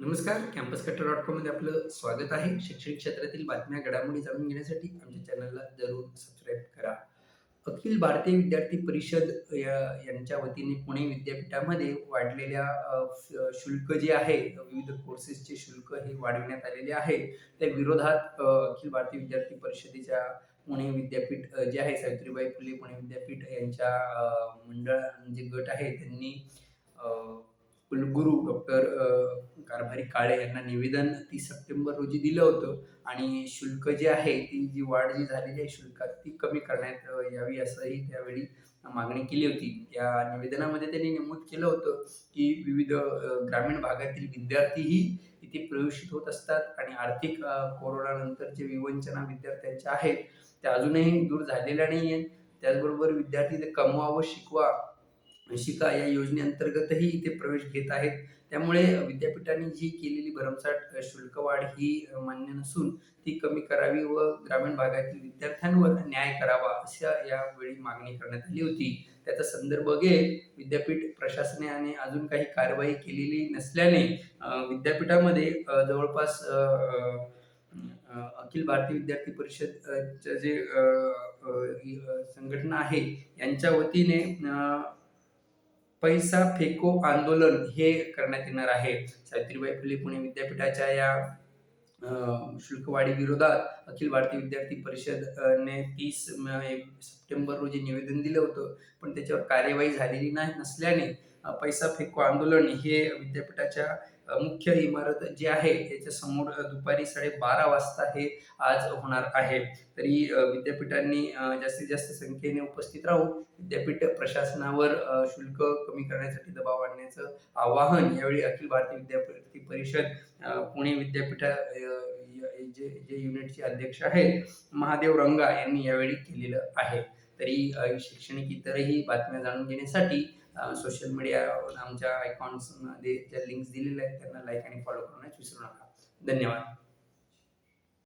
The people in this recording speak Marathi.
नमस्कार कॅम्पस कट्टर डॉट कॉममध्ये आपलं स्वागत आहे. शैक्षणिक क्षेत्रातील बातम्या घडामोडी जाणून घेण्यासाठी आमच्या चॅनलला जरूर सबस्क्राईब करा. अखिल भारतीय विद्यार्थी परिषद या- यांच्या वतीने पुणे विद्यापीठामध्ये वाढलेल्या शुल्क जे आहे विविध कोर्सेसचे शुल्क हे वाढविण्यात आलेले आहे. त्या विरोधात अखिल भारतीय विद्यार्थी परिषदेच्या पुणे विद्यापीठ जे आहे सावित्रीबाई फुले पुणे विद्यापीठ यांच्या मंडळ जे गट आहे त्यांनी कुलगुरू डॉक्टर कारभारी काळे यांना निवेदन तीस सप्टेंबर रोजी दिलं होतं. आणि शुल्क जे आहे ती जी वाढ जी झालेली आहे शुल्कात ती कमी करण्यात यावी असंही त्यावेळी मागणी केली होती. या निवेदनामध्ये त्यांनी नमूद केलं होतं की विविध ग्रामीण भागातील विद्यार्थीही इथे प्रवेशित होत असतात. आणि आर्थिक कोरोनानंतर कोरोनानंतरचे विवंचना विद्यार्थ्यांच्या आहेत त्या अजूनही दूर झालेल्या नाही आहेत त्याचबरोबर विद्यार्थी ते कमवावं शिकवा शिका या योजनेअंतर्गतही इथे प्रवेश घेत आहेत. त्यामुळे विद्यापीठाने जी केलेली भरमसाठ शुल्क वाढ ही मान्य नसून ती कमी करावी व ग्रामीण भागातील विद्यार्थ्यांवर न्याय करावा अशा यावेळी मागणी करण्यात आली होती. त्याचा संदर्भ घेत विद्यापीठ प्रशासनाने अजून काही कारवाई केलेली नसल्याने विद्यापीठामध्ये जवळपास अखिल भारतीय विद्यार्थी परिषद जे संघटना आहे यांच्या वतीने पैसा फेको आंदोलन हे करण्यात येणार आहे. सावित्रीबाई फुले पुणे विद्यापीठाच्या या शुल्क शुल्कवाढी विरोधात अखिल भारतीय विद्यार्थी परिषद ने तीस सप्टेंबर रोजी निवेदन दिलं होतं. पण त्याच्यावर कार्यवाही झालेली नाही नसल्याने पैसा फेको आंदोलन हे विद्यापीठाच्या मुख्य इमारत जी आहे त्याच्यासमोर दुपारी साडेबारा वाजता हे आज होणार आहे. तरी विद्यापीठांनी जास्तीत जास्त संख्येने उपस्थित राहून विद्यापीठ प्रशासनावर शुल्क कमी करण्यासाठी दबाव आणण्याचं आवाहन यावेळी अखिल भारतीय विद्यापीठ परिषद पुणे विद्यापीठ जे जे युनिटचे अध्यक्ष आहेत महादेव रंगा यांनी यावेळी केलेलं आहे. तरी शैक्षणिक इतरही बातम्या जाणून घेण्यासाठी सोशल मीडिया आमच्या अकाउंट्समध्ये ज्या लिंक्स दिलेल्या आहेत त्यांना लाईक आणि फॉलो करण्यास विसरू नका. धन्यवाद.